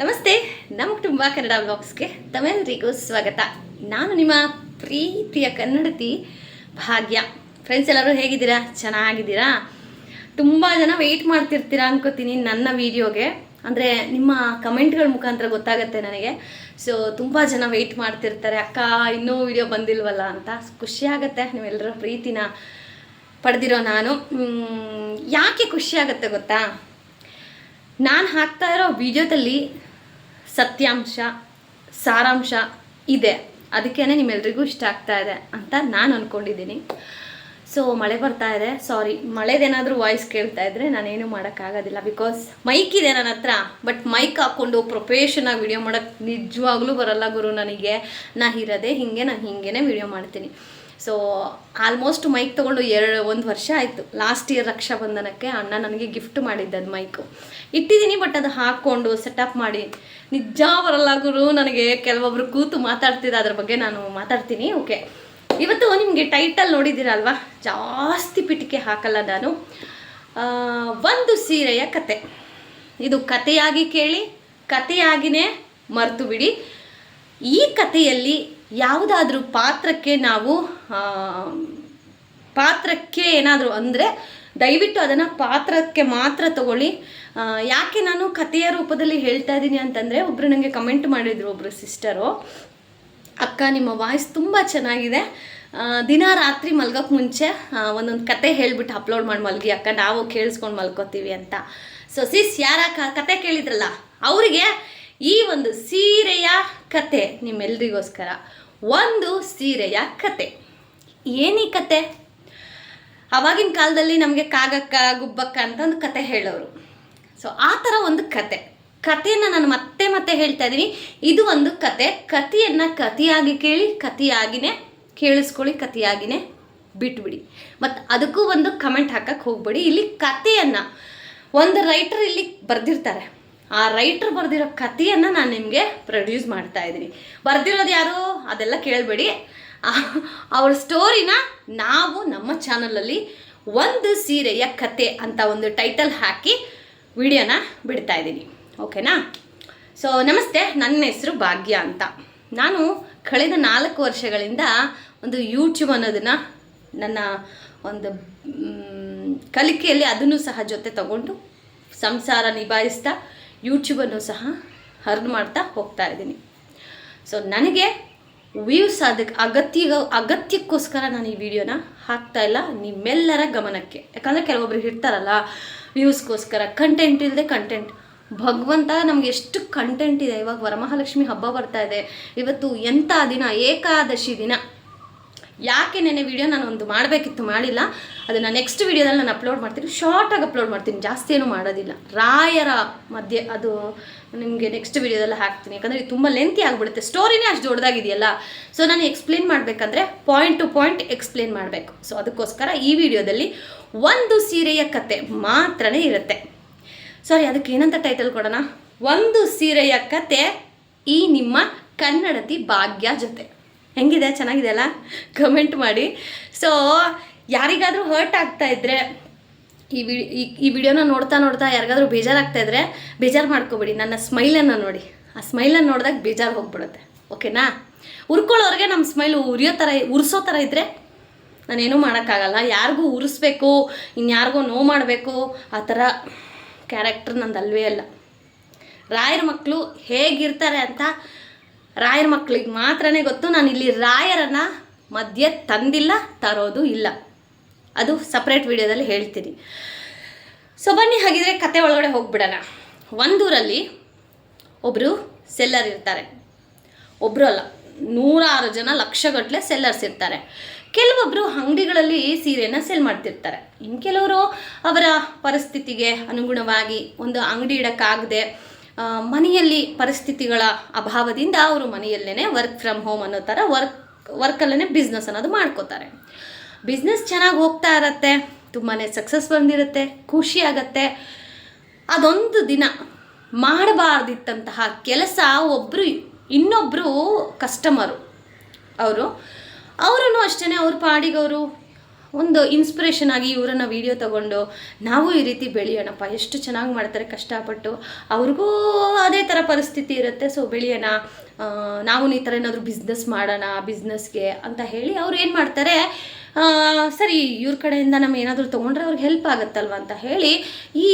ನಮಸ್ತೆ, ನಮ್ಮ ಕುಟುಂಬ ಕನ್ನಡ ಬ್ಲಾಗ್ಸ್ಗೆ ತಮ್ಮೆಲ್ಲರಿಗೂ ಸ್ವಾಗತ. ನಾನು ನಿಮ್ಮ ಪ್ರೀತಿಯ ಕನ್ನಡತಿ ಭಾಗ್ಯ. ಫ್ರೆಂಡ್ಸ್ ಎಲ್ಲರೂ ಹೇಗಿದ್ದೀರಾ? ಚೆನ್ನಾಗಿದ್ದೀರಾ? ತುಂಬ ಜನ ವೆಯ್ಟ್ ಮಾಡ್ತಿರ್ತೀರಾ ಅನ್ಕೋತೀನಿ ನನ್ನ ವೀಡಿಯೋಗೆ ಅಂದರೆ ನಿಮ್ಮ ಕಮೆಂಟ್ಗಳ ಮುಖಾಂತರ ಗೊತ್ತಾಗುತ್ತೆ ನನಗೆ. ಸೊ ತುಂಬ ಜನ ವೆಯ್ಟ್ ಮಾಡ್ತಿರ್ತಾರೆ, ಅಕ್ಕ, ಇನ್ನೂ ವಿಡಿಯೋ ಬಂದಿಲ್ವಲ್ಲ ಅಂತ. ಖುಷಿ ಆಗುತ್ತೆ, ನೀವೆಲ್ಲರ ಪ್ರೀತಿನ ಪಡೆದಿರೋ ನಾನು. ಯಾಕೆ ಖುಷಿಯಾಗತ್ತೆ ಗೊತ್ತಾ? ನಾನು ಹಾಕ್ತಾ ಇರೋ ವಿಡಿಯೋದಲ್ಲಿ ಸತ್ಯಾಂಶ, ಸಾರಾಂಶ ಇದೆ. ಅದಕ್ಕೇ ನಿಮ್ಮೆಲ್ರಿಗೂ ಇಷ್ಟ ಆಗ್ತಾ ಇದೆ ಅಂತ ನಾನು ಅಂದ್ಕೊಂಡಿದ್ದೀನಿ ಸೊ ಮಳೆ ಬರ್ತಾ ಇದೆ. ಸಾರಿ ಮಳೆದೇನಾದರೂ ವಾಯ್ಸ್ ಕೇಳ್ತಾ ಇದ್ರೆ ನಾನೇನು ಮಾಡೋಕ್ಕಾಗೋದಿಲ್ಲ ಬಿಕಾಸ್ ಮೈಕ್ ಇದೆ ನನ್ನ ಹತ್ರ ಬಟ್ ಮೈಕ್ ಹಾಕ್ಕೊಂಡು ಪ್ರೊಫೆಷನಾಗಿ ವಿಡಿಯೋ ಮಾಡೋಕ್ಕೆ ನಿಜವಾಗ್ಲೂ ಬರಲ್ಲ ಗುರು ನನಗೆ. ನಾ ಇರೋದೇ ಹಿಂಗೆ ನಾನು ಹಿಂಗೇನೆ ವಿಡಿಯೋ ಮಾಡ್ತೀನಿ. ಸೊ ಆಲ್ಮೋಸ್ಟ್ ಮೈಕ್ ತೊಗೊಂಡು ಎರಡು, ಒಂದು ವರ್ಷ ಆಯಿತು. ಲಾಸ್ಟ್ ಇಯರ್ ರಕ್ಷಾಬಂಧನಕ್ಕೆ ಅಣ್ಣ ನನಗೆ ಗಿಫ್ಟ್ ಮಾಡಿದ್ದದು ಮೈಕು ಇಟ್ಟಿದ್ದೀನಿ ಬಟ್ ಅದು ಹಾಕ್ಕೊಂಡು ಸೆಟಪ್ ಮಾಡಿ. ನಿಜ ಬರಲ್ಲ ಗುರು, ನನಗೆ ಕೆಲವೊಬ್ರು ಕೂತು ಮಾತಾಡ್ತಿದ್ದ ಅದ್ರ ಬಗ್ಗೆ ನಾನು ಮಾತಾಡ್ತೀನಿ ಓಕೆ ಇವತ್ತು ನಿಮಗೆ ಟೈಟಲ್ ನೋಡಿದ್ದೀರಲ್ವಾ? ಜಾಸ್ತಿ ಪಿಟಿಕೆ ಹಾಕಲ್ಲ ನಾನು. ಒಂದು ಸೀರೆಯ ಕತೆ. ಇದು ಕಥೆಯಾಗಿ ಕೇಳಿ ಕಥೆಯಾಗಿನೇ ಮರೆತು ಬಿಡಿ. ಈ ಕಥೆಯಲ್ಲಿ ಯಾವುದಾದ್ರೂ ಪಾತ್ರಕ್ಕೆ ನಾವು ಪಾತ್ರಕ್ಕೆ ಏನಾದರೂ ಅಂದರೆ ದಯವಿಟ್ಟು ಅದನ್ನು ಪಾತ್ರಕ್ಕೆ ಮಾತ್ರ ತಗೊಳ್ಳಿ. ಯಾಕೆ ನಾನು ಕಥೆಯ ರೂಪದಲ್ಲಿ ಹೇಳ್ತಾ ಇದ್ದೀನಿ ಅಂತಂದರೆ ಒಬ್ಬರು ನನಗೆ ಕಮೆಂಟ್ ಮಾಡಿದರು ಒಬ್ಬರು ಸಿಸ್ಟರು ಅಕ್ಕ, ನಿಮ್ಮ ವಾಯ್ಸ್ ತುಂಬ ಚೆನ್ನಾಗಿದೆ. ದಿನ ರಾತ್ರಿ ಮಲ್ಗೋಕ್ಕೆ ಮುಂಚೆ ಒಂದೊಂದು ಕತೆ ಹೇಳ್ಬಿಟ್ಟು ಅಪ್ಲೋಡ್ ಮಾಡಿ ಮಲ್ಗಿ ಅಕ್ಕ, ನಾವು ಕೇಳಿಸ್ಕೊಂಡು ಮಲ್ಕೋತೀವಿ ಅಂತ. ಸೊ ಸಿಸ್ ಯಾರ ಕತೆ ಕೇಳಿದ್ರಲ್ಲ, ಅವರಿಗೆ ಈ ಒಂದು ಸೀರೆಯ ಕತೆ ನಿಮ್ಮೆಲ್ರಿಗೋಸ್ಕರ. ಒಂದು ಸೀರೆಯ ಕತೆ. ಏನೀ ಕತೆ? ಅವಾಗಿನ ಕಾಲದಲ್ಲಿ ನಮಗೆ ಕಾಗಕ್ಕ, ಗುಬ್ಬಕ್ಕ ಅಂತ ಒಂದು ಕತೆ ಹೇಳೋರು. ಸೊ ಆ ಥರ ಒಂದು ಕತೆ. ಕಥೆಯನ್ನು ನಾನು ಮತ್ತೆ ಮತ್ತೆ ಹೇಳ್ತಾ ಇದ್ದೀನಿ. ಇದು ಒಂದು ಕತೆ. ಕತೆಯನ್ನು ಕಥೆಯಾಗಿ ಕೇಳಿ, ಕಥೆಯಾಗಿನೇ ಕೇಳಿಸ್ಕೊಳ್ಳಿ, ಕಥೆಯಾಗಿನೇ ಬಿಟ್ಬಿಡಿ. ಮತ್ತು ಅದಕ್ಕೂ ಒಂದು ಕಮೆಂಟ್ ಹಾಕಕ್ಕೆ ಹೋಗ್ಬೇಡಿ. ಇಲ್ಲಿ ಕತೆಯನ್ನು ಒಂದು ರೈಟರ್ ಇಲ್ಲಿ ಬರೆದಿರ್ತಾರೆ. ಆ ರೈಟರ್ ಬರೆದಿರೋ ಕಥೆಯನ್ನ ನಾನು ನಿಮಗೆ ಪ್ರೊಡ್ಯೂಸ್ ಮಾಡ್ತಾ ಇದ್ದೀನಿ. ಬರೆದಿರೋದು ಯಾರು? ಅದೆಲ್ಲ ಕೇಳಬೇಡಿ. ಅವ್ರ ಸ್ಟೋರಿನ ನಾವು ನಮ್ಮ ಚಾನಲಲ್ಲಿ ಒಂದು ಸೀರೆಯ ಕತೆ ಅಂತ ಒಂದು ಟೈಟಲ್ ಹಾಕಿ ವಿಡಿಯೋನ ಬಿಡ್ತಾ ಇದ್ದೀನಿ. ಓಕೆನಾ? ಸೊ ನಮಸ್ತೆ. ನನ್ನ ಹೆಸರು ಭಾಗ್ಯ ಅಂತ. ನಾನು ಕಳೆದ ನಾಲ್ಕು ವರ್ಷಗಳಿಂದ ಒಂದು ಯೂಟ್ಯೂಬ್ ಅನ್ನೋದನ್ನು ನನ್ನ ಒಂದು ಕಲಿಕೆಯಲ್ಲಿ ಅದನ್ನು ಸಹ ಜೊತೆ ತಗೊಂಡು ಸಂಸಾರ ನಿಭಾಯಿಸ್ತಾ ಯೂಟ್ಯೂಬನ್ನು ಸಹ ಅರ್ನ್ ಮಾಡ್ತಾ ಹೋಗ್ತಾ ಇದ್ದೀನಿ. ಸೊ ನನಗೆ ವ್ಯೂಸ್ ಅದಕ್ಕೆ ಅಗತ್ಯ, ಅಗತ್ಯಕ್ಕೋಸ್ಕರ ನಾನು ಈ ವಿಡಿಯೋನ ಹಾಕ್ತಾ ಇಲ್ಲ. ನಿಮ್ಮೆಲ್ಲರ ಗಮನಕ್ಕೆ. ಯಾಕಂದರೆ ಕೆಲವೊಬ್ರು ಇರ್ತಾರಲ್ಲ ವ್ಯೂಸ್ಗೋಸ್ಕರ ಕಂಟೆಂಟ್ ಇಲ್ಲದೆ ಕಂಟೆಂಟ್ ಭಗವಂತ ನಮ್ಗೆ ಎಷ್ಟು ಕಂಟೆಂಟ್ ಇದೆ. ಇವಾಗ ವರಮಹಾಲಕ್ಷ್ಮಿ ಹಬ್ಬ ಬರ್ತಾ ಇದೆ. ಇವತ್ತು ಎಂಥ ದಿನ? ಏಕಾದಶಿ ದಿನ. ಯಾಕೆ ನೆನೆ ವಿಡಿಯೋ ನಾನು ಒಂದು ಮಾಡಬೇಕಿತ್ತು ಮಾಡಿಲ್ಲ? ಅದನ್ನು ನೆಕ್ಸ್ಟ್ ವಿಡಿಯೋದಲ್ಲಿ ನಾನು ಅಪ್ಲೋಡ್ ಮಾಡ್ತೀನಿ. ಶಾರ್ಟಾಗಿ ಅಪ್ಲೋಡ್ ಮಾಡ್ತೀನಿ. ಜಾಸ್ತಿ ಏನು ಮಾಡೋದಿಲ್ಲ. ರಾಯರ ಮಧ್ಯೆ ಅದು ನಿಮಗೆ ನೆಕ್ಸ್ಟ್ ವಿಡಿಯೋದಲ್ಲಿ ಹಾಕ್ತೀನಿ. ಯಾಕಂದರೆ ತುಂಬ ಲೆಂತಿ ಆಗಿಬಿಡುತ್ತೆ. ಸ್ಟೋರಿನೇ ಅಷ್ಟು ದೊಡ್ಡದಾಗಿದೆಯಲ್ಲ. ಸೊ ನಾನು ಎಕ್ಸ್ಪ್ಲೇನ್ ಮಾಡಬೇಕಂದ್ರೆ ಪಾಯಿಂಟ್ ಟು ಪಾಯಿಂಟ್ ಎಕ್ಸ್ಪ್ಲೇನ್ ಮಾಡಬೇಕು. ಸೊ ಅದಕ್ಕೋಸ್ಕರ ಈ ವಿಡಿಯೋದಲ್ಲಿ ಒಂದು ಸೀರೆಯ ಕತೆ ಮಾತ್ರನೇ ಇರುತ್ತೆ. ಸಾರಿ ಅದಕ್ಕೆ ಏನಂತ ಟೈಟಲ್ ಕೊಡೋಣ? ಒಂದು ಸೀರೆಯ ಕತೆ ಈ ನಿಮ್ಮ ಕನ್ನಡತಿ ಭಾಗ್ಯ ಜೊತೆ. ಹೆಂಗಿದೆ? ಚೆನ್ನಾಗಿದೆ ಅಲ್ಲ? ಕಮೆಂಟ್ ಮಾಡಿ. ಸೊ ಯಾರಿಗಾದರೂ ಹರ್ಟ್ ಆಗ್ತಾ ಇದ್ದರೆ ಈ ವಿ, ಈ- ವಿಡಿಯೋನ ನೋಡ್ತಾ ನೋಡ್ತಾ ಯಾರಿಗಾದ್ರೂ ಬೇಜಾರಾಗ್ತಾ ಇದ್ದರೆ ಬೇಜಾರು ಮಾಡ್ಕೋಬೇಡಿ. ನನ್ನ ಸ್ಮೈಲನ್ನು ನೋಡಿ. ಆ ಸ್ಮೈಲನ್ನು ನೋಡಿದಾಗ ಬೇಜಾರು ಹೋಗ್ಬಿಡುತ್ತೆ. ಓಕೆನಾ? ಉರ್ಕೊಳ್ಳೋರಿಗೆ ನಮ್ಮ ಸ್ಮೈಲ್ ಉರಿಯೋ ಥರ ಉರ್ಸೋ ಥರ ಇದ್ದರೆ ನಾನೇನು ಮಾಡೋಕ್ಕಾಗಲ್ಲ. ಯಾರಿಗೂ ಉರಿಸ್ಬೇಕು, ಇನ್ಯಾರಿಗೂ ನೋವು ಮಾಡಬೇಕು, ಆ ಥರ ಕ್ಯಾರೆಕ್ಟರ್ ನಂದು ಅಲ್ವೇ ಅಲ್ಲ. ರಾಯರ ಮಕ್ಕಳು ಹೇಗಿರ್ತಾರೆ ಅಂತ ರಾಯರ ಮಕ್ಕಳಿಗೆ ಮಾತ್ರನೇ ಗೊತ್ತು ನಾನು ಇಲ್ಲಿ ರಾಯರನ್ನು ಮಧ್ಯೆ ತಂದಿಲ್ಲ, ತರೋದು ಇಲ್ಲ. ಅದು ಸಪ್ರೇಟ್ ವಿಡಿಯೋದಲ್ಲಿ ಹೇಳ್ತೀನಿ. ಸೊ ಬನ್ನಿ ಹಾಗಿದ್ರೆ ಕತೆ ಒಳಗಡೆ ಹೋಗ್ಬಿಡೋಣ. ಒಂದೂರಲ್ಲಿ ಒಬ್ಬರು ಸೆಲ್ಲರ್ ಇರ್ತಾರೆ. ಒಬ್ಬರು ಅಲ್ಲ, ನೂರಾರು ಜನ ಲಕ್ಷಗಟ್ಟಲೆ ಸೆಲ್ಲರ್ಸ್ ಇರ್ತಾರೆ. ಕೆಲವೊಬ್ಬರು ಅಂಗಡಿಗಳಲ್ಲಿ ಸೀರೆನ ಸೆಲ್ ಮಾಡ್ತಿರ್ತಾರೆ. ಇನ್ನು ಕೆಲವರು ಅವರ ಪರಿಸ್ಥಿತಿಗೆ ಅನುಗುಣವಾಗಿ ಒಂದು ಅಂಗಡಿ ಇಡೋಕ್ಕಾಗದೆ ಮನೆಯಲ್ಲಿ ಪರಿಸ್ಥಿತಿಗಳ ಅಭಾವದಿಂದ ಅವರು ಮನೆಯಲ್ಲೇ ವರ್ಕ್ ಫ್ರಮ್ ಹೋಮ್ ಅನ್ನೋ ಥರ ವರ್ಕ್ ವರ್ಕಲ್ಲೇ ಬಿಸ್ನೆಸ್ ಅನ್ನೋದು ಮಾಡ್ಕೋತಾರೆ. ಬಿಸ್ನೆಸ್ ಚೆನ್ನಾಗಿ ಹೋಗ್ತಾ ಇರತ್ತೆ ತುಂಬಾ ಸಕ್ಸಸ್ ಬಂದಿರುತ್ತೆ, ಖುಷಿ ಆಗತ್ತೆ. ಅದೊಂದು ದಿನ ಮಾಡಬಾರ್ದಿತ್ತಂತಹ ಕೆಲಸ ಒಬ್ಬರು ಇನ್ನೊಬ್ಬರು ಕಸ್ಟಮರು ಅವರು ಅವರೂ ಅಷ್ಟೇ ಅವ್ರ ಪಾಡಿಗೆ ಅವರು ಒಂದು ಇನ್ಸ್ಪಿರೇಷನ್ ಆಗಿ ಇವರನ್ನ ವಿಡಿಯೋ ತಗೊಂಡು, ನಾವು ಈ ರೀತಿ ಬೆಳೆಯೋಣಪ್ಪ, ಎಷ್ಟು ಚೆನ್ನಾಗಿ ಮಾಡ್ತಾರೆ, ಕಷ್ಟಪಟ್ಟು, ಅವ್ರಿಗೂ ಅದೇ ಥರ ಪರಿಸ್ಥಿತಿ ಇರುತ್ತೆ ಸೊ ಬೆಳೆಯೋಣ ನಾವು ಈ ಥರ ಏನಾದರೂ ಬಿಸ್ನೆಸ್ ಮಾಡೋಣ ಬಿಸ್ನೆಸ್ಗೆ ಅಂತ ಹೇಳಿ ಅವ್ರು ಏನು ಮಾಡ್ತಾರೆ ಸರಿ, ಇವ್ರ ಕಡೆಯಿಂದ ನಮ್ಗೆ ಏನಾದರೂ ತೊಗೊಂಡ್ರೆ ಅವ್ರಿಗೆ ಹೆಲ್ಪ್ ಆಗುತ್ತಲ್ವ? ಅಂತ ಹೇಳಿ, ಈ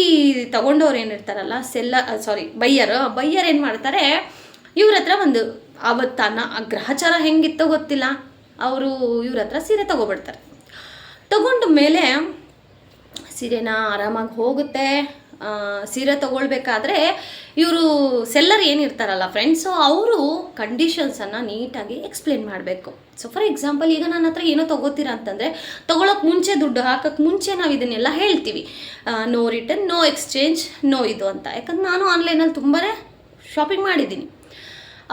ತೊಗೊಂಡವ್ರು ಏನಿರ್ತಾರಲ್ಲ ಸೆಲ್ಲ ಸಾರಿ ಬೈಯರ್ ಬೈಯರ್ ಏನು ಮಾಡ್ತಾರೆ, ಇವ್ರ ಹತ್ರ ಒಂದು ಅವತ್ತಾನ ಆ ಗ್ರಹಚಾರ ಹೆಂಗಿತ್ತೋ ಗೊತ್ತಿಲ್ಲ, ಅವರು ಇವ್ರ ಹತ್ರ ಸೀರೆ ತಗೊಬಿಡ್ತಾರೆ. ತಗೊಂಡ ಮೇಲೆ ಸೀರೆನ ಆರಾಮಾಗಿ ಹೋಗುತ್ತೆ. ಸೀರೆ ತಗೊಳ್ಬೇಕಾದ್ರೆ ಇವರು ಸೆಲ್ಲರ್ ಏನಿರ್ತಾರಲ್ಲ ಫ್ರೆಂಡ್ಸು ಅವರು ಕಂಡೀಷನ್ಸನ್ನು ನೀಟಾಗಿ ಎಕ್ಸ್ಪ್ಲೇನ್ ಮಾಡಬೇಕು. ಸೊ ಫಾರ್ ಎಕ್ಸಾಂಪಲ್ ಈಗ ನನ್ನ ಹತ್ರ ಏನೋ ತಗೋತೀರಾ ಅಂತಂದರೆ ತೊಗೊಳಕ್ಕೆ ಮುಂಚೆ ದುಡ್ಡು ಹಾಕೋಕ್ಕೆ ಮುಂಚೆ ನಾವು ಇದನ್ನೆಲ್ಲ ಹೇಳ್ತೀವಿ. No return no exchange no ಇದು ಅಂತ. ಯಾಕಂದ್ರೆ ನಾನು ಆನ್ಲೈನಲ್ಲಿ ತುಂಬಾ ಶಾಪಿಂಗ್ ಮಾಡಿದ್ದೀನಿ.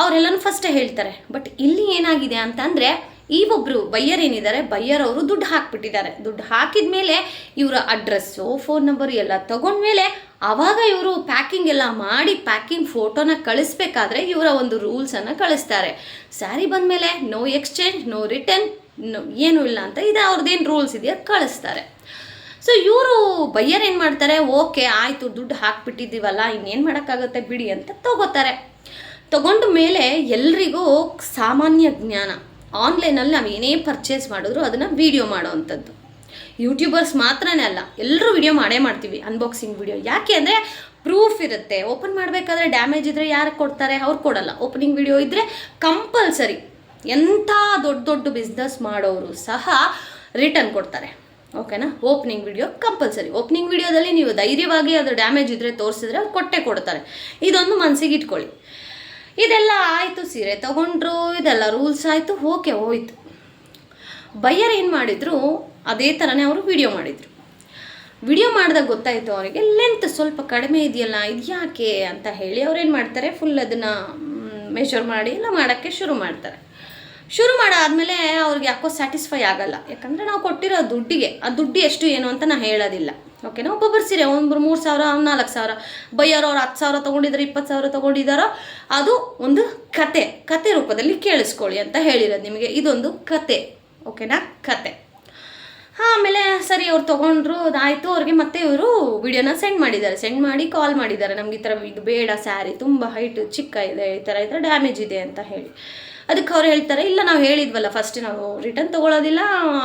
ಅವರೆಲ್ಲನೂ ಫಸ್ಟೇ ಹೇಳ್ತಾರೆ ಬಟ್ ಇಲ್ಲಿ ಏನಾಗಿದೆ ಅಂತ ಅಂದರೆ ಈ ಒಬ್ಬರು ಬಯ್ಯರ್ ಏನಿದ್ದಾರೆ ಬಯ್ಯರ್ ಅವರು ದುಡ್ಡು ಹಾಕ್ಬಿಟ್ಟಿದ್ದಾರೆ. ದುಡ್ಡು ಹಾಕಿದ ಮೇಲೆ ಇವರ ಅಡ್ರೆಸ್ಸು, ಫೋನ್ ನಂಬರ್ ಎಲ್ಲ ತಗೊಂಡ್ಮೇಲೆ ಆವಾಗ ಇವರು ಪ್ಯಾಕಿಂಗ್ ಎಲ್ಲ ಮಾಡಿ ಪ್ಯಾಕಿಂಗ್ ಫೋಟೋನ ಕಳಿಸ್ಬೇಕಾದ್ರೆ ಇವರ ಒಂದು ರೂಲ್ಸನ್ನು ಕಳಿಸ್ತಾರೆ. ಸ್ಯಾರಿ ಬಂದಮೇಲೆ ನೋ ಎಕ್ಸ್ಚೇಂಜ್, ನೋ ರಿಟರ್ನ್ ಏನೂ ಇಲ್ಲ ಅಂತ ಇದು ಅವ್ರದ್ದೇನು ರೂಲ್ಸ್ ಇದೆಯಾ ಕಳಿಸ್ತಾರೆ. ಸೊ ಇವರು ಬಯ್ಯರ್ ಏನು ಮಾಡ್ತಾರೆ? ಓಕೆ, ಆಯಿತು, ದುಡ್ಡು ಹಾಕ್ಬಿಟ್ಟಿದ್ದೀವಲ್ಲ, ಇನ್ನೇನು ಮಾಡೋಕ್ಕಾಗುತ್ತೆ ಬಿಡಿ ಅಂತ ತಗೋತಾರೆ. ತಗೊಂಡ ಮೇಲೆ ಎಲ್ರಿಗೂ ಸಾಮಾನ್ಯ ಜ್ಞಾನ. ಆನ್ಲೈನಲ್ಲಿ ನಾವು ಏನೇ ಪರ್ಚೇಸ್ ಮಾಡಿದ್ರು ಅದನ್ನು ವೀಡಿಯೋ ಮಾಡೋವಂಥದ್ದು. ಯೂಟ್ಯೂಬರ್ಸ್ ಮಾತ್ರನೇ ಅಲ್ಲ ಎಲ್ಲರೂ ವಿಡಿಯೋ ಮಾಡೇ ಮಾಡ್ತೀವಿ ಅನ್ಬಾಕ್ಸಿಂಗ್ ವಿಡಿಯೋ ಯಾಕೆ ಅಂದರೆ ಪ್ರೂಫ್ ಇರುತ್ತೆ. ಓಪನ್ ಮಾಡಬೇಕಾದ್ರೆ ಡ್ಯಾಮೇಜ್ ಇದ್ದರೆ ಯಾರು ಕೊಡ್ತಾರೆ? ಅವ್ರು ಕೊಡಲ್ಲ. ಓಪನಿಂಗ್ ವಿಡಿಯೋ ಇದ್ದರೆ ಕಂಪಲ್ಸರಿ ಎಂಥ ದೊಡ್ಡ ದೊಡ್ಡ ಬಿಸ್ನೆಸ್ ಮಾಡೋರು ಸಹ ರಿಟರ್ನ್ ಕೊಡ್ತಾರೆ. ಓಕೆನಾ ಓಪನಿಂಗ್ ವಿಡಿಯೋ ಕಂಪಲ್ಸರಿ ಓಪನಿಂಗ್ ವಿಡಿಯೋದಲ್ಲಿ ನೀವು ಧೈರ್ಯವಾಗಿ ಅದು ಡ್ಯಾಮೇಜ್ ಇದ್ದರೆ ತೋರಿಸಿದ್ರೆ ಅವ್ರು ಕೊಟ್ಟೆ ಕೊಡ್ತಾರೆ. ಇದೊಂದು ಮನಸ್ಸಿಗೆ ಇಟ್ಕೊಳ್ಳಿ. ಇದೆಲ್ಲ ಆಯಿತು, ಸೀರೆ ತಗೊಂಡ್ರು, ಇದೆಲ್ಲ ರೂಲ್ಸ್ ಆಯಿತು ಓಕೆ ಹೋಯ್ತು. ಬಯ್ಯರ್ ಏನು ಮಾಡಿದ್ರು, ಅದೇ ಥರನೇ ಅವರು ವಿಡಿಯೋ ಮಾಡಿದರು. ವಿಡಿಯೋ ಮಾಡಿದಾಗ ಗೊತ್ತಾಯಿತು ಅವರಿಗೆ ಲೆಂತ್ ಸ್ವಲ್ಪ ಕಡಿಮೆ ಇದೆಯಲ್ಲ, ಇದು ಯಾಕೆ? ಅಂತ ಹೇಳಿ ಅವ್ರೇನು ಮಾಡ್ತಾರೆ ಫುಲ್ ಅದನ್ನು ಮೆಷರ್ ಮಾಡಿ ಎಲ್ಲ ಮಾಡೋಕ್ಕೆ ಶುರು ಮಾಡ್ತಾರೆ. ಶುರು ಮಾಡಾದಮೇಲೆ ಅವ್ರಿಗೆ ಯಾಕೋ ಸ್ಯಾಟಿಸ್ಫೈ ಆಗಲ್ಲ. ಯಾಕಂದರೆ ನಾವು ಕೊಟ್ಟಿರೋ ದುಡ್ಡಿಗೆ, ಆ ದುಡ್ಡು ಎಷ್ಟು, ಏನು ಅಂತ ನಾನು ಹೇಳೋದಿಲ್ಲ. ಓಕೆನಾ ಒಬ್ಬೊಬ್ಬರು ಸೀರೆ ಒಬ್ಬರು ಮೂರು ಸಾವಿರ ನಾಲ್ಕು ಸಾವಿರ, ಬೈಯರ್ ಅವ್ರು ಹತ್ತು ಸಾವಿರ ತೊಗೊಂಡಿದ್ದಾರೆ ಇಪ್ಪತ್ತು ಸಾವಿರ ತೊಗೊಂಡಿದ್ದಾರೋ ಅದು ಒಂದು ಕತೆ ಕತೆ ರೂಪದಲ್ಲಿ ಕೇಳಿಸ್ಕೊಳ್ಳಿ ಅಂತ ಹೇಳಿರೋದು ನಿಮಗೆ. ಇದೊಂದು ಕತೆ, ಓಕೆನಾ? ಕತೆ. ಆಮೇಲೆ ಸರಿ, ಅವ್ರು ತೊಗೊಂಡ್ರು ಅದಾಯಿತು ಅವ್ರಿಗೆ ಮತ್ತೆ ಇವರು ವಿಡಿಯೋನ ಸೆಂಡ್ ಮಾಡಿದ್ದಾರೆ. ಸೆಂಡ್ ಮಾಡಿ ಕಾಲ್ ಮಾಡಿದ್ದಾರೆ. ನಮ್ಗೆ ಈ ಥರ ಇದು ಬೇಡ ಸ್ಯಾರಿ, ತುಂಬ ಹೈಟ್ ಚಿಕ್ಕ ಇದೆ, ಈ ಥರ ಈ ಥರ ಡ್ಯಾಮೇಜ್ ಇದೆ ಅಂತ ಹೇಳಿ. ಅದಕ್ಕೆ ಅವ್ರು ಹೇಳ್ತಾರೆ, ಇಲ್ಲ ನಾವು ಹೇಳಿದ್ವಲ್ಲ ಫಸ್ಟ್ ನಾವು ರಿಟರ್ನ್ ತೊಗೊಳೋದಿಲ್ಲ,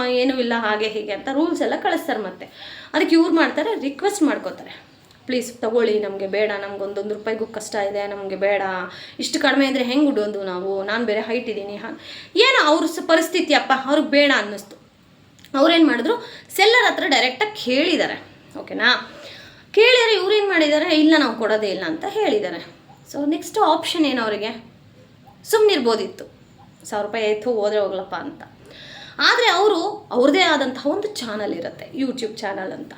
ಏನೂ ಇಲ್ಲ, ಹಾಗೆ ಹೀಗೆ ಅಂತ ರೂಲ್ಸ್ ಎಲ್ಲ ಕಳಿಸ್ತಾರೆ ಮತ್ತೆ. ಅದಕ್ಕೆ ಇವ್ರು ಮಾಡ್ತಾರೆ ರಿಕ್ವೆಸ್ಟ್ ಮಾಡ್ಕೋತಾರೆ. ಪ್ಲೀಸ್ ತಗೊಳ್ಳಿ, ನಮಗೆ ಬೇಡ, ನಮ್ಗೆ ಒಂದೊಂದು ರೂಪಾಯಿಗೂ ಕಷ್ಟ ಇದೆ, ನಮಗೆ ಬೇಡ. ಇಷ್ಟು ಕಡಿಮೆ ಇದ್ದರೆ ಹೆಂಗೆ ಉಡೋದು ನಾವು? ನಾನು ಬೇರೆ ಹೈಟ್ ಇದ್ದೀನಿ ಏನು ಏನೋ ಅವ್ರ ಪರಿಸ್ಥಿತಿ, ಅಪ್ಪ, ಅವ್ರಿಗೆ ಬೇಡ ಅನ್ನಿಸ್ತು. ಅವ್ರೇನು ಮಾಡಿದ್ರು ಸೆಲ್ಲರ್ ಹತ್ರ ಡೈರೆಕ್ಟಾಗಿ ಕೇಳಿದ್ದಾರೆ. ಓಕೆನಾ ಕೇಳಿದರೆ ಇವ್ರೇನು ಮಾಡಿದ್ದಾರೆ, ಇಲ್ಲ, ನಾವು ಕೊಡೋದೇ ಇಲ್ಲ ಅಂತ ಹೇಳಿದ್ದಾರೆ. ಸೊ ನೆಕ್ಸ್ಟ್ ಆಪ್ಷನ್ ಏನು ಅವರಿಗೆ? ಸುಮ್ಮನಿರ್ಬೋದಿತ್ತು ಸಾವಿರ ರೂಪಾಯಿ ಆಯಿತು, ಹೋದ್ರೆ ಹೋಗ್ಲಪ್ಪ ಅಂತ. ಆದರೆ ಅವರು ಅವ್ರದ್ದೇ ಆದಂತಹ ಒಂದು ಚಾನಲ್ ಇರುತ್ತೆ ಯೂಟ್ಯೂಬ್ ಚಾನಲ್ ಅಂತ.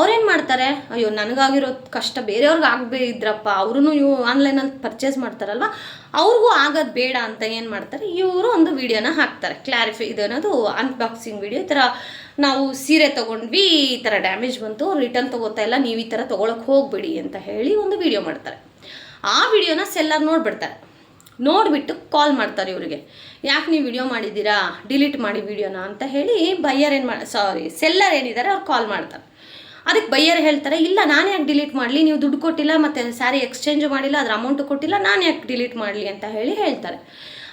ಅವ್ರೇನು ಮಾಡ್ತಾರೆ? ಅಯ್ಯೋ, ನನಗಾಗಿರೋ ಕಷ್ಟ ಬೇರೆಯವ್ರಿಗೆ ಆಗಬೇ ಇದ್ರಪ್ಪ ಅವ್ರೂ ಇವು ಆನ್ಲೈನಲ್ಲಿ ಪರ್ಚೇಸ್ ಮಾಡ್ತಾರಲ್ವ? ಅವ್ರಿಗೂ ಆಗೋದು ಬೇಡ ಅಂತ ಏನು ಮಾಡ್ತಾರೆ? ಇವರು ಒಂದು ವಿಡಿಯೋನ ಹಾಕ್ತಾರೆ. ಕ್ಲಾರಿಫೈ ಇದೇನದು ಅನ್ಬಾಕ್ಸಿಂಗ್ ವಿಡಿಯೋ ಈ ಥರ ನಾವು ಸೀರೆ ತೊಗೊಂಡ್ವಿ, ಈ ಥರ ಡ್ಯಾಮೇಜ್ ಬಂತು ರಿಟರ್ನ್ ತೊಗೋತಾ ಇಲ್ಲ, ನೀವು ಈ ಥರ ತೊಗೊಳಕ್ಕೆ ಹೋಗಬೇಡಿ ಅಂತ ಹೇಳಿ ಒಂದು ವಿಡಿಯೋ ಮಾಡ್ತಾರೆ. ಆ ವಿಡಿಯೋನ ಸೆಲ್ಲರ್ ನೋಡ್ಬಿಡ್ತಾರೆ. ನೋಡಿಬಿಟ್ಟು ಕಾಲ್ ಮಾಡ್ತಾರೆ ಇವರಿಗೆ. ಯಾಕೆ ನೀವು ವಿಡಿಯೋ ಮಾಡಿದ್ದೀರಾ? ಡಿಲೀಟ್ ಮಾಡಿ ವಿಡಿಯೋನ ಅಂತ ಹೇಳಿ ಬಯ್ಯರ್ ಏನು ಮಾಡಿ ಸಾರಿ ಸೆಲ್ಲರ್ ಏನಿದ್ದಾರೆ ಅವ್ರು ಕಾಲ್ ಮಾಡ್ತಾರೆ. ಅದಕ್ಕೆ ಬಯ್ಯರ್ ಹೇಳ್ತಾರೆ, ಇಲ್ಲ, ನಾನು ಯಾಕೆ ಡಿಲೀಟ್ ಮಾಡಲಿ? ನೀವು ದುಡ್ಡು ಕೊಟ್ಟಿಲ್ಲ, ಮತ್ತು ಸ್ಯಾರಿ ಎಕ್ಸ್ಚೇಂಜ್ ಮಾಡಿಲ್ಲ, ಅದ್ರ ಅಮೌಂಟು ಕೊಟ್ಟಿಲ್ಲ, ನಾನು ಯಾಕೆ ಡಿಲೀಟ್ ಮಾಡಲಿ ಅಂತ ಹೇಳಿ ಹೇಳ್ತಾರೆ.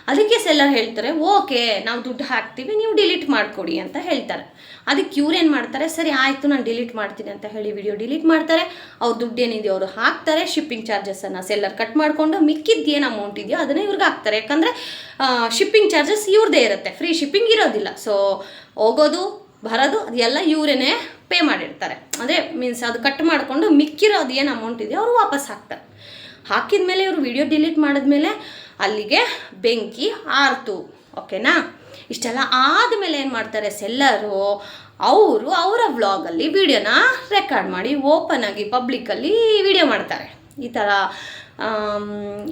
ಅದಕ್ಕೆ ಸೆಲ್ಲರ್ ಹೇಳ್ತಾರೆ, ಓಕೆ, ನಾವು ದುಡ್ಡು ಹಾಕ್ತೀವಿ, ನೀವು ಡಿಲೀಟ್ ಮಾಡಿಕೊಡಿ ಅಂತ ಹೇಳ್ತಾರೆ. ಅದಕ್ಕೆ ಇವ್ರೇನು ಮಾಡ್ತಾರೆ, ಸರಿ, ಆಯಿತು, ನಾನು ಡಿಲೀಟ್ ಮಾಡ್ತೀನಿ ಅಂತ ಹೇಳಿ ವಿಡಿಯೋ ಡಿಲೀಟ್ ಮಾಡ್ತಾರೆ. ಅವ್ರ ದುಡ್ಡು ಏನಿದೆಯೋ ಅವರು ಹಾಕ್ತಾರೆ, ಶಿಪ್ಪಿಂಗ್ ಚಾರ್ಜಸನ್ನು ಸೆಲ್ಲರ್ ಕಟ್ ಮಾಡಿಕೊಂಡು ಮಿಕ್ಕಿದ್ದು ಏನು ಅಮೌಂಟ್ ಇದೆಯೋ ಅದನ್ನೇ ಇವ್ರಿಗೆ ಹಾಕ್ತಾರೆ. ಯಾಕಂದರೆ ಶಿಪ್ಪಿಂಗ್ ಚಾರ್ಜಸ್ ಇವ್ರದ್ದೇ ಇರುತ್ತೆ, ಫ್ರೀ ಶಿಪ್ಪಿಂಗ್ ಇರೋದಿಲ್ಲ. ಸೊ ಹೋಗೋದು, ಬರೋದು, ಅದೆಲ್ಲ ಇವರೇನೆ ಪೇ ಮಾಡಿರ್ತಾರೆ. ಅಂದರೆ ಮೀನ್ಸ್ ಅದು ಕಟ್ ಮಾಡಿಕೊಂಡು ಮಿಕ್ಕಿರೋದು ಏನು ಅಮೌಂಟ್ ಇದೆಯೋ ಅವರು ವಾಪಸ್ ಹಾಕ್ತಾರೆ. ಹಾಕಿದ ಮೇಲೆ ಇವರು ವಿಡಿಯೋ ಡಿಲೀಟ್ ಮಾಡಿದ್ಮೇಲೆ ಅಲ್ಲಿಗೆ ಬೆಂಕಿ ಆರ್ತು, ಓಕೆನಾ? ಇಷ್ಟೆಲ್ಲ ಆದಮೇಲೆ ಏನು ಮಾಡ್ತಾರೆ ಸೆಲ್ಲರು? ಅವರು ಅವರ ವ್ಲಾಗಲ್ಲಿ ವಿಡಿಯೋನ ರೆಕಾರ್ಡ್ ಮಾಡಿ ಓಪನ್ ಆಗಿ ಪಬ್ಲಿಕ್ಕಲ್ಲಿ ವಿಡಿಯೋ ಮಾಡ್ತಾರೆ. ಈ ಥರ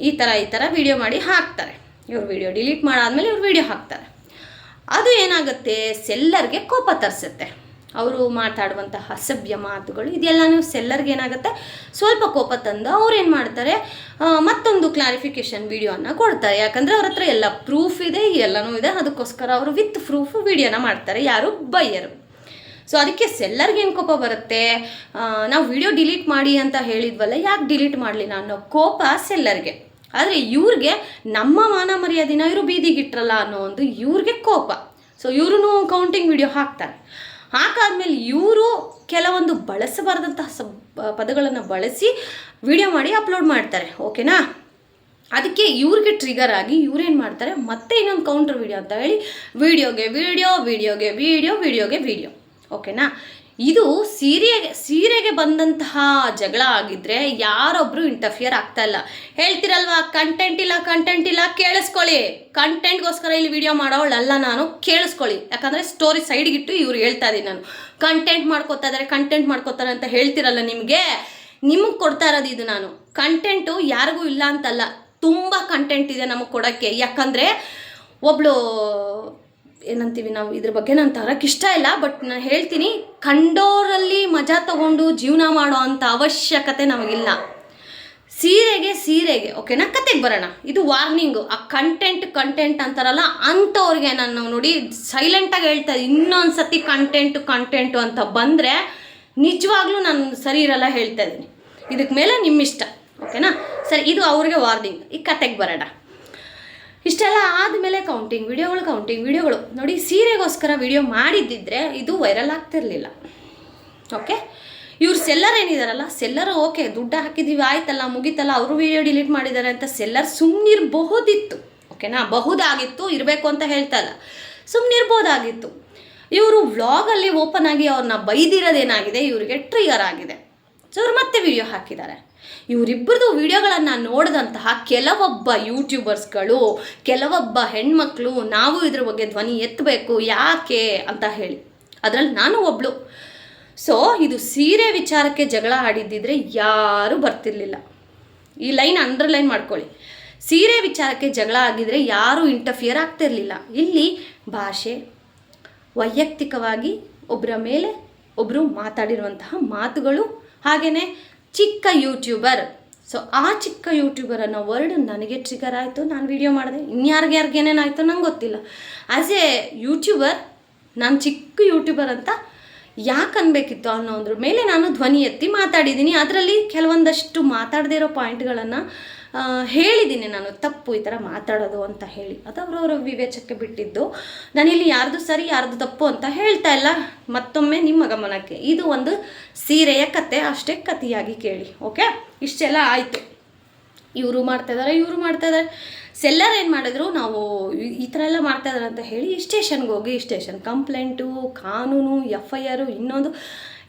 ಈ ಥರ ಈ ಥರ ವಿಡಿಯೋ ಮಾಡಿ ಹಾಕ್ತಾರೆ. ಇವ್ರು ವಿಡಿಯೋ ಡಿಲೀಟ್ ಮಾಡಾದ್ಮೇಲೆ ಇವ್ರು ವಿಡಿಯೋ ಹಾಕ್ತಾರೆ. ಅದು ಏನಾಗುತ್ತೆ? ಸೆಲ್ಲರ್ಗೆ ಕೋಪ ತರಿಸುತ್ತೆ. ಅವರು ಮಾತಾಡುವಂತಹ ಅಸಭ್ಯ ಮಾತುಗಳು, ಇದೆಲ್ಲನೂ ಸೆಲ್ಲರ್ಗೆ ಏನಾಗುತ್ತೆ? ಸ್ವಲ್ಪ ಕೋಪ ತಂದು ಅವ್ರೇನು ಮಾಡ್ತಾರೆ? ಮತ್ತೊಂದು ಕ್ಲಾರಿಫಿಕೇಶನ್ ವಿಡಿಯೋನ ಕೊಡ್ತಾರೆ. ಯಾಕಂದರೆ ಅವ್ರ ಹತ್ರ ಎಲ್ಲ ಪ್ರೂಫ್ ಇದೆ, ಎಲ್ಲನೂ ಇದೆ. ಅದಕ್ಕೋಸ್ಕರ ಅವರು ವಿತ್ ಪ್ರೂಫ್ ವಿಡಿಯೋನ ಮಾಡ್ತಾರೆ. ಯಾರು ಬೈಯರು. ಸೊ ಅದಕ್ಕೆ ಸೆಲ್ಲರ್ಗೆ ಏನು ಕೋಪ ಬರುತ್ತೆ? ನಾವು ವಿಡಿಯೋ ಡಿಲೀಟ್ ಮಾಡಿ ಅಂತ ಹೇಳಿದ್ವಲ್ಲ, ಯಾಕೆ ಡಿಲೀಟ್ ಮಾಡಲಿಲ್ಲ ಅನ್ನೋ ಕೋಪ ಸೆಲ್ಲರ್ಗೆ ಆದರೆ ಇವ್ರಿಗೆ ನಮ್ಮ ಮಾನ ಮರ್ಯಾದಿನ ಇವರು ಬೀದಿಗಿಟ್ರಲ್ಲ ಅನ್ನೋ ಒಂದು ಇವ್ರಿಗೆ ಕೋಪ. ಸೊ ಇವ್ರೂ ಕೌಂಟಿಂಗ್ ವಿಡಿಯೋ ಹಾಕ್ತಾರೆ. ಹಾಕಾದ್ಮೇಲೆ ಇವರು ಕೆಲವೊಂದು ಬಳಸಬಾರ್ದಂತಹ ಸಬ್ ಪದಗಳನ್ನು ಬಳಸಿ ವಿಡಿಯೋ ಮಾಡಿ ಅಪ್ಲೋಡ್ ಮಾಡ್ತಾರೆ ಓಕೆನಾ ಅದಕ್ಕೆ ಇವ್ರಿಗೆ ಟ್ರಿಗರ್ ಆಗಿ ಇವ್ರೇನು ಮಾಡ್ತಾರೆ, ಮತ್ತೆ ಇನ್ನೊಂದು ಕೌಂಟರ್ ವಿಡಿಯೋ ಅಂತ ಹೇಳಿ ವಿಡಿಯೋಗೆ ವಿಡಿಯೋ ವಿಡಿಯೋಗೆ ವಿಡಿಯೋ ವಿಡಿಯೋಗೆ ವಿಡಿಯೋ ಓಕೆನಾ ಇದು ಸೀರೆಗೆ ಸೀರೆಗೆ ಬಂದಂತಹ ಜಗಳ ಆಗಿದ್ರೆ ಯಾರೊಬ್ಬರು ಇಂಟರ್ಫಿಯರ್ ಆಗ್ತಾ ಇಲ್ಲ. ಹೇಳ್ತಿರಲ್ವಾ ಕಂಟೆಂಟ್ ಇಲ್ಲ ಕಂಟೆಂಟ್ ಇಲ್ಲ, ಕೇಳಿಸ್ಕೊಳ್ಳಿ. ಕಂಟೆಂಟ್ಗೋಸ್ಕರ ಇಲ್ಲಿ ವಿಡಿಯೋ ಮಾಡೋಳಲ್ಲ ನಾನು, ಕೇಳಿಸ್ಕೊಳ್ಳಿ. ಯಾಕಂದರೆ ಸ್ಟೋರಿ ಸೈಡ್ಗಿಟ್ಟು ಇವ್ರು ಹೇಳ್ತಾ ಇದ್ದೀನಿ ನಾನು. ಕಂಟೆಂಟ್ ಮಾಡ್ಕೋತಾ ಇದ್ದಾರೆ ಕಂಟೆಂಟ್ ಮಾಡ್ಕೋತಾರೆ ಅಂತ ಹೇಳ್ತಿರಲ್ಲ ನಿಮಗೆ? ನಿಮಗೆ ಕೊಡ್ತಾ ಇರೋದು ಇದು ನಾನು. ಕಂಟೆಂಟು ಯಾರಿಗೂ ಇಲ್ಲ ಅಂತಲ್ಲ. ತುಂಬ ಕಂಟೆಂಟ್ ಇದೆ ನಮಗೆ ಕೊಡೋಕ್ಕೆ. ಯಾಕಂದರೆ ಒಬ್ಳು ಏನಂತೀವಿ ನಾವು ಇದ್ರ ಬಗ್ಗೆ ನಾನು ತರಕ್ಕೆ ಇಷ್ಟ ಇಲ್ಲ ಬಟ್ ನಾನು ಹೇಳ್ತೀನಿ, ಕಂಡೋರಲ್ಲಿ ಮಜಾ ತಗೊಂಡು ಜೀವನ ಮಾಡೋ ಅಂಥ ಅವಶ್ಯಕತೆ ನಮಗಿಲ್ಲ. ಸೀರೆಗೆ ಸೀರೆಗೆ ಓಕೆನಾ ಕತೆಗೆ ಬರೋಣ. ಇದು ವಾರ್ನಿಂಗು ಆ ಕಂಟೆಂಟ್ ಕಂಟೆಂಟ್ ಅಂತಾರಲ್ಲ, ಅಂಥವ್ರಿಗೆ ನಾನು ನೋಡಿ ಸೈಲೆಂಟಾಗಿ ಹೇಳ್ತಾ ಇನ್ನೊಂದು ಸತಿ ಕಂಟೆಂಟು ಕಂಟೆಂಟು ಅಂತ ಬಂದರೆ ನಿಜವಾಗ್ಲೂ ನಾನು ಸರಿ ಇರಲ್ಲ ಹೇಳ್ತಾ ಇದ್ದೀನಿ. ಇದಕ್ಕೆ ಮೇಲೆ ನಿಮ್ಮಿಷ್ಟ ಓಕೆನಾ ಸರಿ, ಇದು ಅವ್ರಿಗೆ ವಾರ್ನಿಂಗ್ ಈ ಕತೆಗೆ ಬರೋಣ. ಇಷ್ಟೆಲ್ಲ ಆದಮೇಲೆ ಕೌಂಟಿಂಗ್ ವಿಡಿಯೋಗಳು ಕೌಂಟಿಂಗ್ ವಿಡಿಯೋಗಳು ನೋಡಿ, ಸೀರೆಗೋಸ್ಕರ ವಿಡಿಯೋ ಮಾಡಿದ್ದಿದ್ರೆ ಇದು ವೈರಲ್ ಆಗ್ತಿರ್ಲಿಲ್ಲ. ಓಕೆ ಇವ್ರು ಸೆಲ್ಲರ್ ಏನಿದಾರಲ್ಲ ಸೆಲ್ಲರ್ ಓಕೆ ದುಡ್ಡು ಹಾಕಿದ್ದೀವಿ ಆಯ್ತಲ್ಲ, ಮುಗೀತಲ್ಲ, ಅವರು ವಿಡಿಯೋ ಡಿಲೀಟ್ ಮಾಡಿದ್ದಾರೆ ಅಂತ ಸೆಲ್ಲರ್ ಸುಮ್ಮನಿರ್ಬಹುದಿತ್ತು ಓಕೆನಾ ಬಹುದಾಗಿತ್ತು, ಇರಬೇಕು ಅಂತ ಹೇಳ್ತಾ ಇಲ್ಲ. ಸುಮ್ಮನಿರ್ಬೋದಾಗಿತ್ತು ಇವರು ವ್ಲಾಗಲ್ಲಿ ಓಪನ್ ಆಗಿ ಅವ್ರನ್ನ ಬೈದಿರೋದೇನಾಗಿದೆ? ಇವರಿಗೆ ಟ್ರಿಗರ್ ಆಗಿದೆ. ಸೊ ಅವ್ರು ಮತ್ತೆ ವಿಡಿಯೋ ಹಾಕಿದ್ದಾರೆ. ಇವರಿಬ್ಬರದು ವಿಡಿಯೋಗಳನ್ನು ನೋಡಿದಂತಹ ಕೆಲವೊಬ್ಬ ಯೂಟ್ಯೂಬರ್ಸ್ಗಳು ಕೆಲವೊಬ್ಬ ಹೆಣ್ಮಕ್ಳು, ನಾವು ಇದ್ರ ಬಗ್ಗೆ ಧ್ವನಿ ಎತ್ತಬೇಕು ಯಾಕೆ ಅಂತ ಹೇಳಿ. ಅದರಲ್ಲಿ ನಾನು ಒಬ್ಳು. ಸೊ ಇದು ಸೀರೆ ವಿಚಾರಕ್ಕೆ ಜಗಳ ಆಡಿದ್ದಿದ್ರೆ ಯಾರೂ ಬರ್ತಿರ್ಲಿಲ್ಲ. ಈ ಲೈನ್ ಅಂಡರ್ಲೈನ್ ಮಾಡ್ಕೊಳ್ಳಿ. ಸೀರೆ ವಿಚಾರಕ್ಕೆ ಜಗಳ ಆಗಿದ್ರೆ ಯಾರೂ ಇಂಟರ್ಫಿಯರ್ ಆಗ್ತಿರ್ಲಿಲ್ಲ. ಇಲ್ಲಿ ಭಾಷೆ, ವೈಯಕ್ತಿಕವಾಗಿ ಒಬ್ಬರ ಮೇಲೆ ಒಬ್ಬರು ಮಾತಾಡಿರುವಂತಹ ಮಾತುಗಳು ಹಾಗೆಯೇ ಚಿಕ್ಕ ಯೂಟ್ಯೂಬರ್. ಸೊ ಆ ಚಿಕ್ಕ ಯೂಟ್ಯೂಬರ್ ಅನ್ನೋ ವರ್ಡ್ ನನಗೆ ಟ್ರಿಗರ್ ಆಯಿತು. ನಾನು ವಿಡಿಯೋ ಮಾಡಿದೆ. ಇನ್ಯಾರಿಗೆ ಯಾರಿಗೆ ಏನೇನಾಯಿತು ನಂಗೆ ಗೊತ್ತಿಲ್ಲ. ಆ್ಯಸ್ ಎ ಯೂಟ್ಯೂಬರ್ ನಾನು ಚಿಕ್ಕ ಯೂಟ್ಯೂಬರ್ ಅಂತ ಯಾಕೆ ಅನ್ಬೇಕಿತ್ತು ಅನ್ನೋದ್ರ ಮೇಲೆ ನಾನು ಧ್ವನಿ ಎತ್ತಿ ಮಾತಾಡಿದ್ದೀನಿ ಅದರಲ್ಲಿ ಕೆಲವೊಂದಷ್ಟು ಮಾತಾಡದೇ ಇರೋ ಪಾಯಿಂಟ್ಗಳನ್ನು ಹೇಳಿದ್ದೀನಿ ನಾನು ತಪ್ಪು ಈ ಥರ ಮಾತಾಡೋದು ಅಂತ ಹೇಳಿ. ಅದು ಅವರವರ ವಿವೇಚಕ್ಕೆ ಬಿಟ್ಟಿದ್ದು. ನಾನಿಲ್ಲಿ ಯಾರ್ದು ಸರಿ, ಯಾರ್ದು ತಪ್ಪು ಅಂತ ಹೇಳ್ತಾ ಇಲ್ಲ. ಮತ್ತೊಮ್ಮೆ ನಿಮ್ಮ ಗಮನಕ್ಕೆ. ಇದು ಒಂದು ಸೀರೆಯ ಕತೆ, ಅಷ್ಟೇ ಕಥೆಯಾಗಿ ಕೇಳಿ, ಓಕೆ? ಇಷ್ಟೆಲ್ಲ ಆಯಿತು. ಇವರು ಮಾಡ್ತಾ ಇದ್ದಾರೆ ಇವರು ಮಾಡ್ತಾ ಇದ್ದಾರೆ ಸೆಲ್ಲರ್ ಏನು ಮಾಡಿದ್ರು, ನಾವು ಈ- ಥರ ಎಲ್ಲ ಮಾಡ್ತಾ ಇದ್ದಾರೆ ಅಂತ ಹೇಳಿ ಸ್ಟೇಷನ್ಗೆ ಹೋಗಿ ಸ್ಟೇಷನ್ ಕಂಪ್ಲೇಂಟು, ಕಾನೂನು ಎಫ್ ಐ ಆರು ಇನ್ನೊಂದು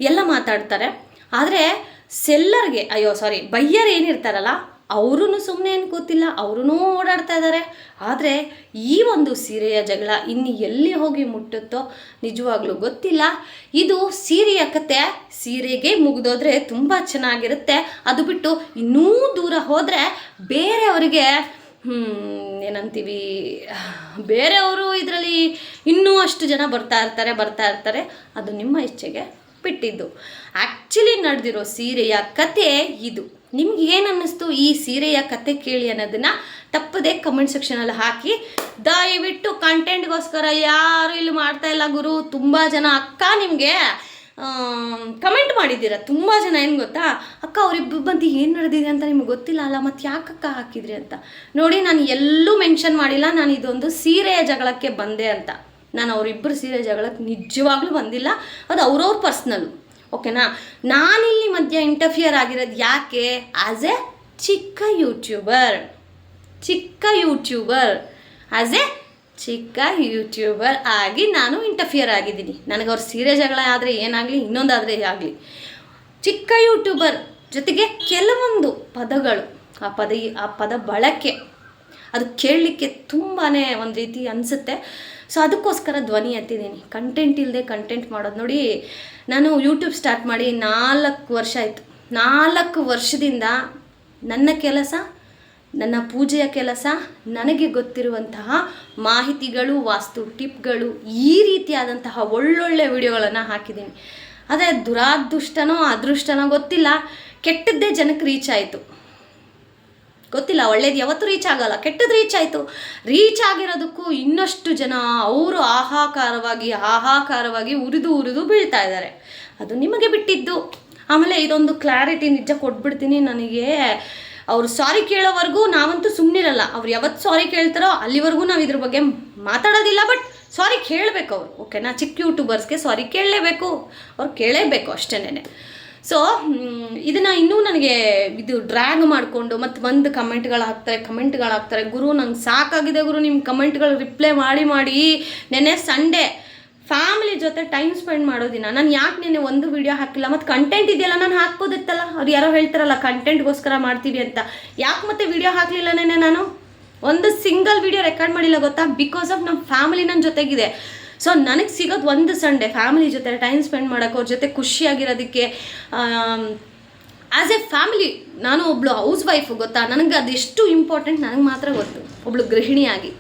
ಎಲ್ಲ ಮಾತಾಡ್ತಾರೆ. ಆದರೆ ಸೆಲ್ಲರ್ಗೆ, ಅಯ್ಯೋ ಸಾರಿ ಬಯ್ಯರ್ ಏನಿರ್ತಾರಲ್ಲ ಅವರೂ ಸುಮ್ಮನೆ ಏನು ಕೂತಿಲ್ಲ ಅವರೂ ಓಡಾಡ್ತಾ ಇದ್ದಾರೆ ಆದರೆ ಈ ಒಂದು ಸೀರೆಯ ಜಗಳ ಇನ್ನು ಎಲ್ಲಿ ಹೋಗಿ ಮುಟ್ಟುತ್ತೋ ನಿಜವಾಗ್ಲೂ ಗೊತ್ತಿಲ್ಲ. ಇದು ಸೀರೆಯ ಕತೆ, ಸೀರೆಗೆ ಮುಗಿದೋದ್ರೆ ತುಂಬ ಚೆನ್ನಾಗಿರುತ್ತೆ. ಅದು ಬಿಟ್ಟು ಇನ್ನೂ ದೂರ ಹೋದರೆ ಬೇರೆಯವರಿಗೆ ಏನಂತೀವಿ, ಬೇರೆಯವರು ಇದರಲ್ಲಿ ಇನ್ನೂ ಅಷ್ಟು ಜನ ಬರ್ತಾ ಇರ್ತಾರೆ ಬರ್ತಾ ಇರ್ತಾರೆ. ಅದು ನಿಮ್ಮ ಇಚ್ಛೆಗೆ ಬಿಟ್ಟಿದ್ದು. ಆ್ಯಕ್ಚುಲಿ ನಡೆದಿರೋ ಸೀರೆಯ ಕತೆ ಇದು. ನಿಮ್ಗೆ ಏನು ಅನ್ನಿಸ್ತು ಈ ಸೀರೆಯ ಕತೆ ಕೇಳಿ ಅನ್ನೋದನ್ನ ತಪ್ಪದೆ ಕಮೆಂಟ್ ಸೆಕ್ಷನಲ್ಲಿ ಹಾಕಿ. ದಯವಿಟ್ಟು ಕಂಟೆಂಟ್ಗೋಸ್ಕರ ಯಾರು ಇಲ್ಲಿ ಮಾಡ್ತಾ ಇಲ್ಲ ಗುರು? ತುಂಬ ಜನ ಅಕ್ಕ ನಿಮಗೆ ಕಮೆಂಟ್ ಮಾಡಿದ್ದೀರ? ತುಂಬ ಜನ ಏನು ಗೊತ್ತಾ? ಅಕ್ಕ ಅವರಿಬ್ಬರು ಬಂದು ಏನು ನಡೆದಿದೆ ಅಂತ ನಿಮ್ಗೆ ಗೊತ್ತಿಲ್ಲ ಅಲ್ಲ? ಮತ್ತು ಅಕ್ಕ ಹಾಕಿದ್ರಿ ಅಂತ? ನೋಡಿ, ನಾನು ಎಲ್ಲೂ ಮೆನ್ಷನ್ ಮಾಡಿಲ್ಲ. ನಾನು ಇದೊಂದು ಸೀರೆಯ ಜಗಳಕ್ಕೆ ಬಂದೆ ಅಂತ. ನಾನು ಅವರಿಬ್ಬರು ಸೀರೆ ಜಗಳಕ್ಕೆ ನಿಜವಾಗ್ಲೂ ಬಂದಿಲ್ಲ. ಅದು ಅವ್ರವ್ರ ಪರ್ಸ್ನಲ್ಲು ಓಕೆನಾ? ನಾನಿಲ್ಲಿ ಮಧ್ಯ ಇಂಟರ್ಫಿಯರ್ ಆಗಿರೋದು ಯಾಕೆ? ಆಸ್ ಎ ಚಿಕ್ಕ ಯೂಟ್ಯೂಬರ್ ಚಿಕ್ಕ ಯೂಟ್ಯೂಬರ್ ಆ್ಯಸ್ ಎ ಚಿಕ್ಕ ಯೂಟ್ಯೂಬರ್ ಆಗಿ ನಾನು ಇಂಟರ್ಫಿಯರ್ ಆಗಿದ್ದೀನಿ. ನನಗೆ ಅವ್ರ ಸೀರೆ ಜಗಳ ಆದರೆ ಏನಾಗಲಿ, ಇನ್ನೊಂದಾದರೆ ಆಗಲಿ. ಚಿಕ್ಕ ಯೂಟ್ಯೂಬರ್ ಜೊತೆಗೆ ಕೆಲವೊಂದು ಪದಗಳು, ಆ ಪದ ಆ ಪದ ಬಳಕೆ. ಅದು ಕೇಳಲಿಕ್ಕೆ ತುಂಬಾ ಒಂದು ರೀತಿ ಅನಿಸುತ್ತೆ. ಸೊ ಅದಕ್ಕೋಸ್ಕರ ಧ್ವನಿ ಎತ್ತಿದ್ದೀನಿ. ಕಂಟೆಂಟ್ ಇಲ್ಲದೆ ಕಂಟೆಂಟ್ ಮಾಡೋದು ನೋಡಿ, ನಾನು ಯೂಟ್ಯೂಬ್ ಸ್ಟಾರ್ಟ್ ಮಾಡಿ ನಾಲ್ಕು ವರ್ಷ ಆಯಿತು. ನಾಲ್ಕು ವರ್ಷದಿಂದ ನನ್ನ ಕೆಲಸ, ನನ್ನ ಪೂಜೆಯ ಕೆಲಸ, ನನಗೆ ಗೊತ್ತಿರುವಂತಹ ಮಾಹಿತಿಗಳು, ವಾಸ್ತು ಟಿಪ್ಗಳು ಈ ರೀತಿಯಾದಂತಹ ಒಳ್ಳೊಳ್ಳೆ ವಿಡಿಯೋಗಳನ್ನು ಹಾಕಿದ್ದೀನಿ. ಆದರೆ ದುರಾದೃಷ್ಟನೋ, ಅದೃಷ್ಟನೋ ಗೊತ್ತಿಲ್ಲ. ಕೆಟ್ಟದ್ದೇ ಜನಕ್ಕೆ ರೀಚ್ ಆಯಿತು. ಗೊತ್ತಿಲ್ಲ, ಒಳ್ಳೇದು ಯಾವತ್ತೂ ರೀಚ್ ಆಗಲ್ಲ, ಕೆಟ್ಟದ್ದು ರೀಚ್ ಆಯಿತು. ರೀಚ್ ಆಗಿರೋದಕ್ಕೂ ಇನ್ನಷ್ಟು ಜನ ಅವರು ಆಹಾಕಾರವಾಗಿ ಆಹಾಕಾರವಾಗಿ ಉರಿದು ಉರಿದು ಬೀಳ್ತಾ ಇದ್ದಾರೆ. ಅದು ನಿಮಗೆ ಬಿಟ್ಟಿದ್ದು. ಆಮೇಲೆ ಇದೊಂದು ಕ್ಲಾರಿಟಿ ನಿಜ ಕೊಟ್ಬಿಡ್ತೀನಿ ನನಗೆ. ಅವರು ಸಾರಿ ಕೇಳೋವರೆಗೂ ನಾವಂತೂ ಸುಮ್ಮನಿರಲ್ಲ ಅವ್ರು ಯಾವತ್ತು ಸಾರಿ ಕೇಳ್ತಾರೋ ಅಲ್ಲಿವರೆಗೂ ನಾವು ಇದ್ರ ಬಗ್ಗೆ ಮಾತಾಡೋದಿಲ್ಲ ಬಟ್ ಸಾರಿ ಕೇಳಬೇಕು ಅವರು. ಓಕೆನಾ ಚಿಕ್ಕ ಯೂಟ್ಯೂಬರ್ಸ್ಗೆ ಸಾರಿ ಕೇಳಲೇಬೇಕು. ಅವ್ರು ಕೇಳಲೇಬೇಕು ಅಷ್ಟೇನೆ ಸೊ ಇದನ್ನು ಇನ್ನೂ ನನಗೆ ಇದು ಡ್ರ್ಯಾಗ್ ಮಾಡಿಕೊಂಡು ಮತ್ತು ಬಂದು ಕಮೆಂಟ್ಗಳು ಹಾಕ್ತಾರೆ ಕಮೆಂಟ್ಗಳು ಹಾಕ್ತಾರೆ. ಗುರು, ನಂಗೆ ಸಾಕಾಗಿದೆ ಗುರು ನಿಮ್ಮ ಕಮೆಂಟ್ಗಳು ರಿಪ್ಲೈ ಮಾಡಿ ಮಾಡಿ. ನೆನೆ ಸಂಡೇ ಫ್ಯಾಮಿಲಿ ಜೊತೆ ಟೈಮ್ ಸ್ಪೆಂಡ್ ಮಾಡೋದಿನ ನಾನು ಯಾಕೆ ನೆನೆ ಒಂದು ವಿಡಿಯೋ ಹಾಕಿಲ್ಲ? ಮತ್ತು ಕಂಟೆಂಟ್ ಇದೆಯಲ್ಲ, ನಾನು ಹಾಕ್ಬೋದಿತ್ತಲ್ಲ? ಅವ್ರು ಯಾರೋ ಹೇಳ್ತಾರಲ್ಲ ಕಂಟೆಂಟ್ಗೋಸ್ಕರ ಮಾಡ್ತೀವಿ ಅಂತ. ಯಾಕೆ ಮತ್ತೆ ವಿಡಿಯೋ ಹಾಕಲಿಲ್ಲ ನೆನೆ ನಾನು? ಒಂದು ಸಿಂಗಲ್ ವಿಡಿಯೋ ರೆಕಾರ್ಡ್ ಮಾಡಿಲ್ಲ ಗೊತ್ತಾ? ಬಿಕಾಸ್ ಆಫ್ ನಮ್ಮ ಫ್ಯಾಮಿಲಿ ನನ್ನ ಜೊತೆಗಿದೆ. ಸೊ ನನಗೆ ಸಿಗೋದು ಒಂದು ಸಂಡೇ ಫ್ಯಾಮಿಲಿ ಜೊತೆ ಟೈಮ್ ಸ್ಪೆಂಡ್ ಮಾಡೋಕೆ ಅವ್ರ ಜೊತೆ ಖುಷಿಯಾಗಿರೋದಕ್ಕೆ ಆ್ಯಸ್ ಎ ಫ್ಯಾಮಿಲಿ ನಾನು ಒಬ್ಳು ಹೌಸ್ ವೈಫು ಗೊತ್ತಾ? ನನಗೆ ಅದೆಷ್ಟು ಇಂಪಾರ್ಟೆಂಟ್ ನನಗೆ ಮಾತ್ರ ಗೊತ್ತು. ಒಬ್ಳು ಗೃಹಿಣಿಯಾಗಿ.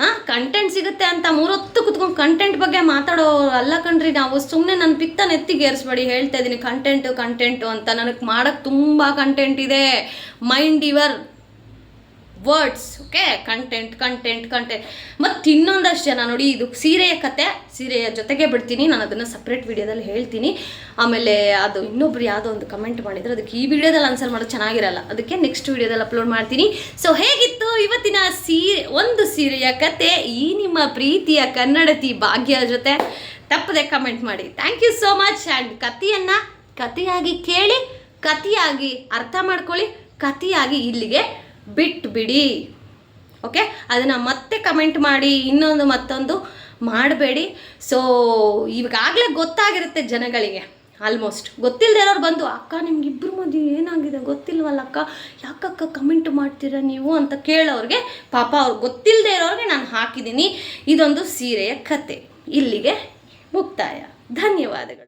ಹಾಂ ಕಂಟೆಂಟ್ ಸಿಗುತ್ತೆ ಅಂತ ಮೂರೊತ್ತು ಕುತ್ಕೊಂಡು ಕಂಟೆಂಟ್ ಬಗ್ಗೆ ಮಾತಾಡೋ ಅಲ್ಲ ಕಣ್ರಿ ನಾವು. ಸುಮ್ಮನೆ ನನ್ನ ಪಿತ್ತ ನೆತ್ತಿಗೇರಿಸ್ಬೇಡಿ ಹೇಳ್ತಾ ಇದ್ದೀನಿ ಕಂಟೆಂಟು ಕಂಟೆಂಟು ಅಂತ ನನಗೆ ಮಾಡೋಕ್ಕೆ ತುಂಬ ಕಂಟೆಂಟ್ ಇದೆ. Mind your words okay content content content ಮತ್ತು ಇನ್ನೊಂದಷ್ಟು ಜನ ನೋಡಿ, ಇದು ಸೀರೆಯ ಕತೆ, ಸೀರೆಯ ಜೊತೆಗೆ ಬಿಡ್ತೀನಿ. ನಾನು ಅದನ್ನು ಸಪ್ರೇಟ್ ವಿಡಿಯೋದಲ್ಲಿ ಹೇಳ್ತೀನಿ. ಆಮೇಲೆ ಅದು ಇನ್ನೊಬ್ರು ಯಾವುದೋ ಒಂದು ಕಮೆಂಟ್ ಮಾಡಿದ್ರು ಅದಕ್ಕೆ ಈ ವಿಡಿಯೋದಲ್ಲಿ ಆನ್ಸರ್ ಮಾಡೋದು ಚೆನ್ನಾಗಿರಲ್ಲ. ಅದಕ್ಕೆ ನೆಕ್ಸ್ಟ್ ವಿಡಿಯೋದಲ್ಲಿ ಅಪ್ಲೋಡ್ ಮಾಡ್ತೀನಿ. ಸೊ ಹೇಗಿತ್ತು ಇವತ್ತಿನ ಸೀರೆ, ಒಂದು ಸೀರೆಯ ಕತೆ? ಈ ನಿಮ್ಮ ಪ್ರೀತಿಯ ಕನ್ನಡತಿ ಭಾಗ್ಯ ಜೊತೆ? ತಪ್ಪದೆ ಕಮೆಂಟ್ ಮಾಡಿ. Thank you so much and ಕತೆಯನ್ನು ಕತೆಯಾಗಿ ಕೇಳಿ ಕತೆಯಾಗಿ ಅರ್ಥ ಮಾಡ್ಕೊಳ್ಳಿ ಕತೆಯಾಗಿ ಇಲ್ಲಿಗೆ ಬಿಟ್ಟು ಬಿಡಿ ಓಕೆ ಅದನ್ನು ಮತ್ತೆ ಕಮೆಂಟ್ ಮಾಡಿ, ಇನ್ನೊಂದು ಮತ್ತೊಂದು ಮಾಡಬೇಡಿ. ಸೊ ಇವಾಗಲೇ ಗೊತ್ತಾಗಿರುತ್ತೆ ಜನಗಳಿಗೆ ಆಲ್ಮೋಸ್ಟ್ ಗೊತ್ತಿಲ್ಲದೆ ಇರೋರು ಬಂದು, ಅಕ್ಕ, ನಿಮ್ಗಿಬ್ರು ಮಧ್ಯೆ ಏನಾಗಿದೆ? ಗೊತ್ತಿಲ್ವಲ್ಲ ಅಕ್ಕ? ಯಾಕಕ್ಕ ಕಮೆಂಟ್ ಮಾಡ್ತೀರಾ ನೀವು? ಅಂತ ಕೇಳೋರಿಗೆ, ಪಾಪ ಅವ್ರು ಗೊತ್ತಿಲ್ಲದೆ ಇರೋರಿಗೆ ನಾನು ಹಾಕಿದ್ದೀನಿ. ಇದೊಂದು ಸೀರೆಯ ಕತೆ. ಇಲ್ಲಿಗೆ ಮುಕ್ತಾಯ. ಧನ್ಯವಾದಗಳು.